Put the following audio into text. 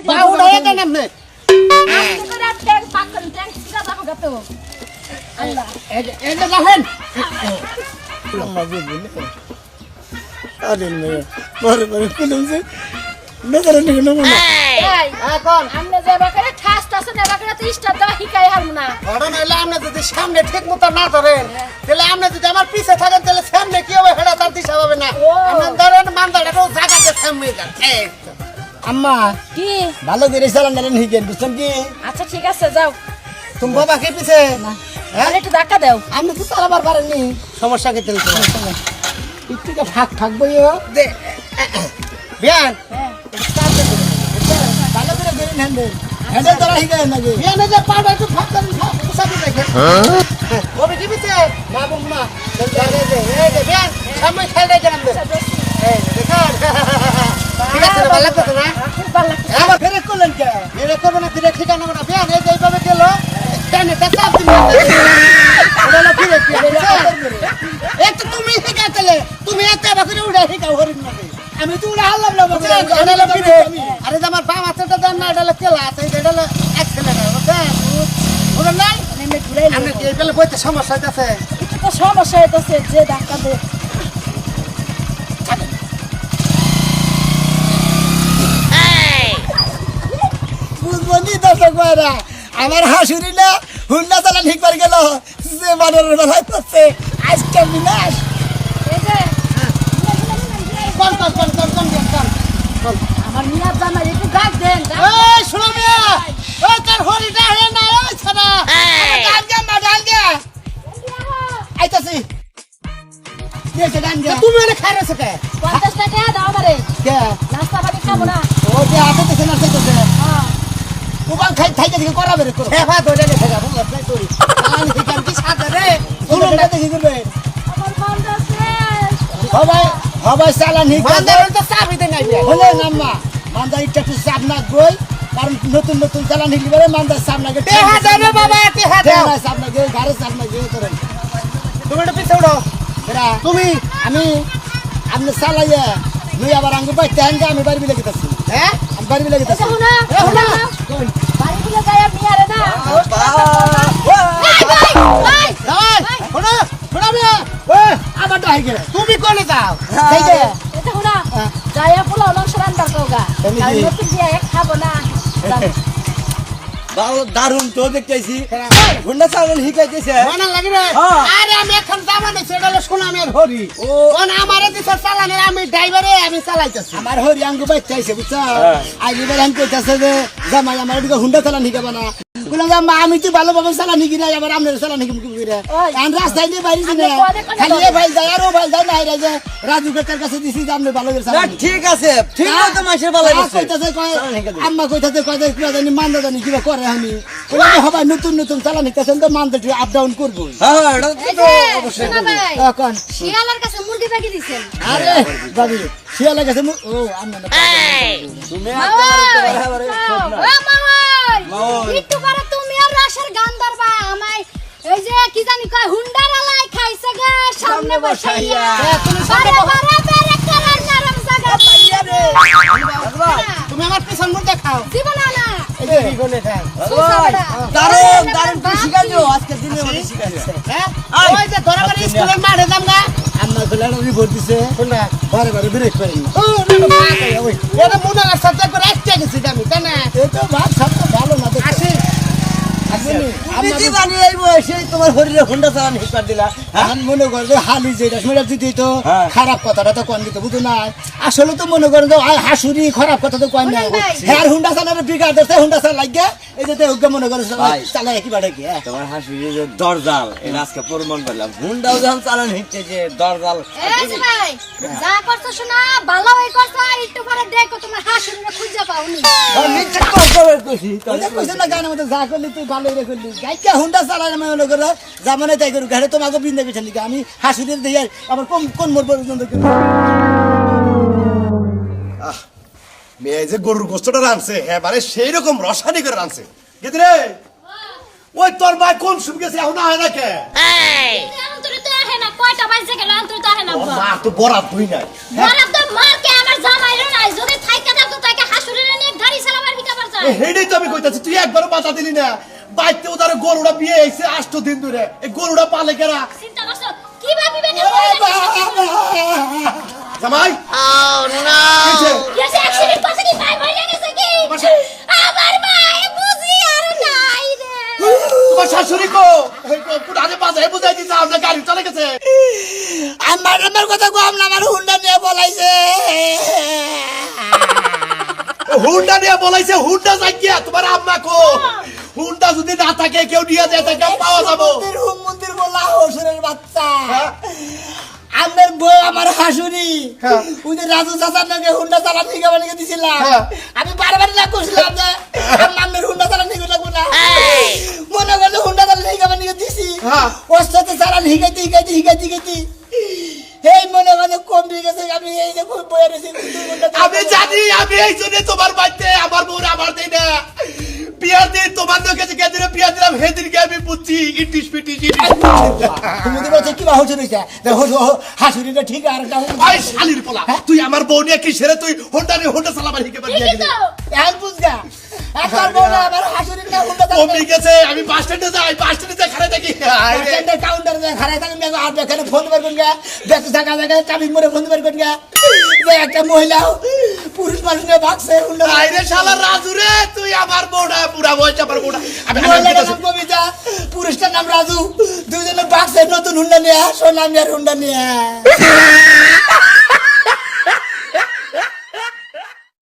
দিন উঠাইয়া দেন আপনি সামনে ঠিক মতো না ধরেন তাহলে আপনি যদি আমার পিছে থাকেন তাহলে সামনে কি হবে হেডা তার দিশা হবে না ধরেন মান্দাটাও জায়গাতে সামনে যান। আম্মা। কি? ভালো করে চালান চালান শিখেন বুঝছেন কি? আচ্ছা ঠিক আছে যাও। তুমি বাবা কে পিছে? হ্যাঁ? তাহলে একটু ধাক্কা দাও। আপনি তো চালাবার পারেননি সমস্যা কে তেলতে একটু ফাঁক থাকব দে। বিয়ান। হ্যাঁ। ভালো করে বেরিয়ে হ্যান্ডেল হ্যান্ডেল ধরা শিখেন নাকি? বিয়ানে যে পাটা একটু ফাঁক করেন ফাঁক সাথে দেখেন ওবে কি পিছে? না বলব না। বিয়ান সামনে খেল আমাদের আচ্ছা, এই যে ঠিক আছে ভালো লাগতেছে না খুব ভালো লাগছে আবার ফেরে করলেন ফেরে করবে না ফিরে ঠিকানা না বিয়ান এই যে এইভাবে গেল টেনে তে চাপ দিন ফিরে একটু তুমি শিখাতেলে তুমি একটা বাকুরে উড়ে শিখাও হরিণ নাকি? আমি তো উড়ে হারলাম না আরে আমার বাম হাতটা দেন না এটা কেলা আছে এটা হলো বুঝছেন বুঝলেন নাই এমনি কি এইগুলো বইতে সমস্যা হইতেছে? সমস্যা হইতেছে যে ধাক্কা দে বুঝব ভাইরা আমার হাসুরি না হুন্ডা চালান ঠিক করে গেল যে বানরের বেলায় করছে আজকে বিনাশ আমার মিয়া জামাই একটু ডাক দেন এই শুনো মিয়া ওই তোর হরিটা হে না ওই ছানা। ডান গা মা ডান গা আইতাছি। ডান গা তুমি খাই কে? পঞ্চাশ টাকা দাও আমারে। কে? নাস্তা খাব না। ও যে হাতে তেছে না তেছে হ্যাঁ উবান খাই খাইতে দিকে করাবে রে করো। হেফা দইটা দেখে যা বুঝছ নাই তোরি আমি দিকাম কি সাথে রে? না দেখি করবে? আমার মনটা শেষ। সবাই সবাই চালান হি মান্দার তো চাবি দে নাই হলে নাম্মা মান্দা ইটা একটু চাপ না গই কারণ নতুন নতুন চালান হিলি বলে মান্দা চাপ না গে বাবা চাপ না চাপ না গে তোরে। তুমি পিছে আমি আপনি চালাইয়া মুই আবার আঙ্গু বাইতে আঙ্গা আমি বাড়ি বিলে গেতাছি। হ্যাঁ? আমি বাড়ি বিলে গেতাছি। এটা হুনা হ্যাঁ। যাইয়া? নতুন খাব না। বাবা দারুণ তো দেখতেছি হুন্ডা চালান মনে লাগে রে। আরে আমি এখন জামানে সেটা হলো সোনামের হরি ও ওন আমারে দিছে চালানে আমি ড্রাইভারে আমি চালাইতেছি। আমার হরি আঙ্গু বাইতে আইছে বুঝছ আজ এবার আমি কইতাছে যে জামাই আমার দিকে হুন্ডা চালান শিখাবে না। যে আমি তো ভালোভাবে চালান কি করে রাস্তায় বাইরে কনে কনে খালি এ ভাই যায় আর ও ভাই যায় না এরা যে রাজু কাকার কাছে দিছি যে আপনি ভালো করে ঠিক আছে ঠিক মতো মাসের বেলা আ, কইতাছে কয় আম্মা কইতাছে কয় যে জানি মান্দা জানি কিবা করে আমি। হবাই নতুন নতুন চালান তো মান্দা আপ ডাউন করব। হ্যাঁ হ্যাঁ, এটা তো অবশ্যই শোনো করব। ভাই, এখন শিয়ালার কাছে মুরগি পাখি দিছেন। আরে বাবি শিয়ালে গেছে ও আমি তুমি মাওয়াই, একটু পরে তুমি আর রাশের গান ধরবা আমায় এই যে কি জানি কয় হুন্ডার আলাই খাইছে গে সামনে বসাইয়া তুমি সামনে বারে বারে করার নরম জায়গা পাইয়া রে তুমি আমার পিছন মুখ দেখাও জীবন না এই যে বিগনে খাও ভাই, দারুণ দারুণ শিখাইছো আজকে দিনে মানে শিখাইছো হ্যাঁ ওই যে ধরা করে স্কুলের মাঠে যাম না আমার বেলাটা রিপোর্ট দিছে শুননা বারে বারে ব্রেক করেন ও রে রে, পা কই, ওই এটা মনে আর করে একটা গেছি আমি তাই না এই ভাত সব তো ভালো না দেখো আসি আসেনি তুমি কি জানি এই বয়সে তোমার শরীরে হুন্ডা চালান দিলা হ্যাঁ? মনে করেন যে হালি যেটা শুনে দিতে তো হ্যাঁ। খারাপ কথাটা তো কোন দিতে বুঝো না আসলে তো মনে করেন যে হাসুরি খারাপ কথা তো কোন না। হ্যাঁ হুন্ডা চালানোর হুন্ডা চালা লাগে এই যে দেহ মনে করে ভাই। চালাই কি বাড়ে কি হ্যাঁ তোমার হাসির যে দরজাল এটা আজকে প্রমাণ করলাম হুন্ডাও যখন চালান হিচ্ছে যে দরজাল এই যে ভাই যা করছ শোনা ভালো হয়ে করছ আর একটু পরে দেখো তোমার হাসুরিরে খুঁজে পাওনি। মিথ্যা কথা কইছি ওই যে না গানের মধ্যে যা করলি তুই ভালোই রে করলি। গাইকা হুন্ডা চালাই আমি করো। জামানে তাই করু গাড়ি তোমাকে বিন্দে পিছন আমি হাসুরির দিয়ে আমার কোন কোন মোর পর্যন্ত মেয়ে যে গরুর গোস্তটা সেই রকম রসানি করে রানছে গেদি রে ওই তোর ভাই কোন শুন গেছে এখন না কে? আহে না ওর মা তো বরাত তুই নাই। বরাব তো মার কে আমার জামাই রে নাই যদি থাইকা দাও তো তাকে হাসুরিরে নিয়ে গাড়ি চালাবার ভিতরে হেডেই তো আমি কইতাছি তুই একবারও বাধা দিলি না। বাইতে ওদের গরুটা বিয়ে হয়েছে আষ্ট দিন ধরে। এই গরুটা পালে কেরা? চিন্তা করছ? কি ভাবিবেন জামাই? কিছে? গেছে অ্যাক্সিডেন্ট করছে কি ভাই মরে গেছে কি? আমার ভাই বুঝি আর নাই রে। তোমার শাশুড়ি কো? আগে বাজারে বুঝাই দিছে আপনার গাড়ি চলে গেছে। আমার আমার কথা কম না আমার হুন্ডা নিয়ে বলাইছে। ও হুন্ডা নিয়ে বলাইছে হুন্ডা জাগিয়া তোমার আম্মা কো হুন্ডা যদি না থাকে কেউ নিয়ে যায় তাকে পাওয়া যাব। মন্দির মন্দির বলা হসুরের বাচ্চা। হ্যাঁ? আমার বউ আমার হাসুরি। হ্যাঁ। ওই যে রাজু চাচার নাকি হুন্ডা চালা ঠিক আমার নাকি দিছিলাম। হ্যাঁ। আমি বারবার না করছিলাম যে আমার হুন্ডা চালা ঠিক লাগবো না। মনে করলে হুন্ডা চালা ঠিক আমার নাকি দিছি। হ্যাঁ। ওর সাথে চালা হিগাইতে হিগাইতে হিগাইতে। হিগাইতে এই মনে আমি এই যে রয়েছি আমি জানি আমি এই জন্য তোমার বাড়িতে আমার বউর আমার দেই না। বিয়ার দিন তোমার লোকে যে কেদিনে দিলাম সেদিনকে আমি বুঝছি ইটিস পিটিস তুমি তো বলছো কি বা হসুর হয়েছে হাসুরিটা ঠিক আর একটা ভাই শালির পোলা তুই আমার বউ নিয়ে কি সেরে তুই হোন্ডা নিয়ে হোন্ডা চালাবার হিকে পারবি এখন বুঝগা কমে গেছে আমি বাস স্ট্যান্ডে যাই বাস স্ট্যান্ডে যাই দেখি। কাউন্টারে আর এখানে ফোন করুন গা, থাকা জায়গায় চাবি মরে ফোন করুন গা। যে একটা মহিলা পুরুষ মানুষ নিয়ে ভাগছে, হায় শালা রাজু রে তুই আমার বউটা পুরা বয়স আমার বউটা আমি আমি মহিলাটার নাম কবিতা, পুরুষটার নাম রাজু। দুজনে ভাগছে নতুন হুন্ডা নিয়ে সোনাম হুন্ডা নিয়ে